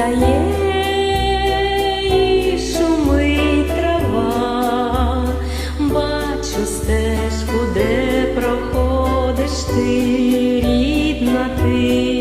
встає і шумить трава, бачу стежку, де проходиш ти, рідна ти.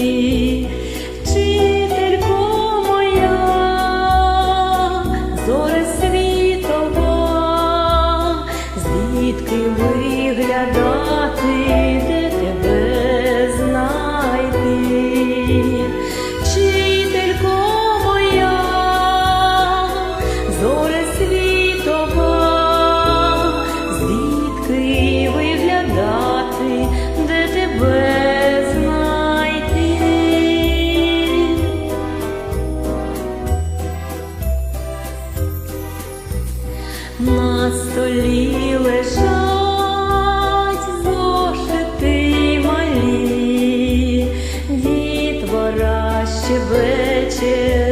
на столі лежать зошити малі, від вора щебече.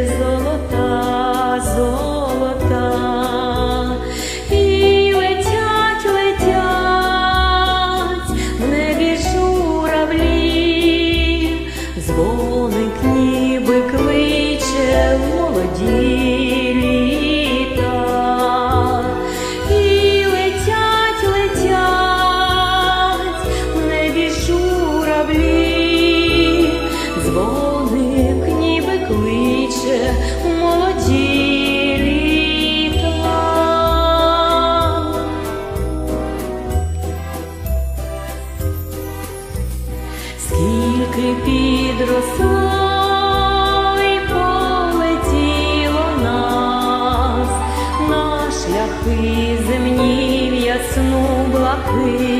please.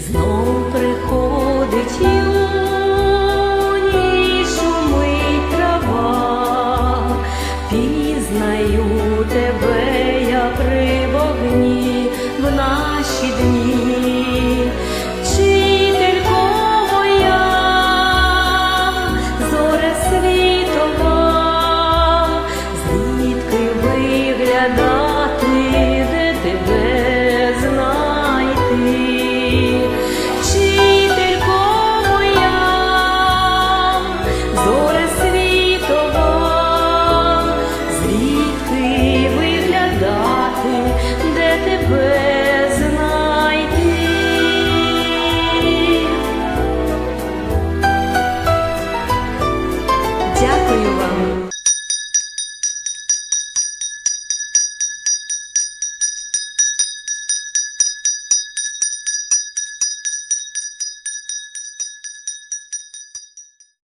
знову.